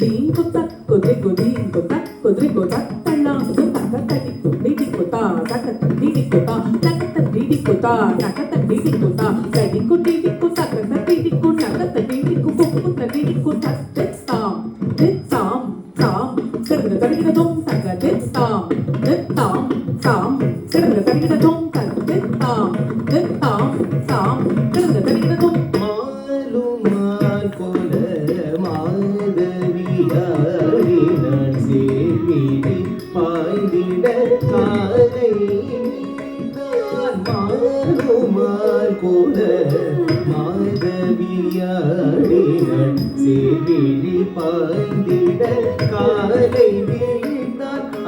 Tinko tak, kodrigo dinko tak, kodrigo tak, tallaamudu taka tadiko, nidiko ta, takata nidiko ta, takata nidiko ta, takata nidiko ta, tadiko nidiko takata nidiko, nakata nidiko, pokuta nidiko tak, dit staam, dit staam, staam, kirna tarina dom taka, dit staam, dit staam, staam, kirna tarina dom taka, dit staam, dit staam, staam, காலை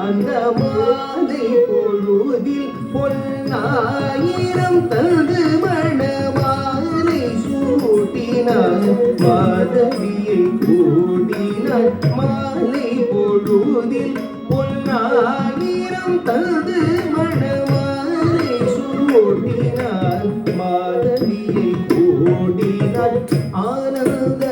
அந்த மாலை பொழுதில் பொன்னாயிரம் தந்து மணமாலை சூட்டினான் மாதவியை கூட்டினான் மாலை பொழுதில் பொன்னாயிரம் தந்து anında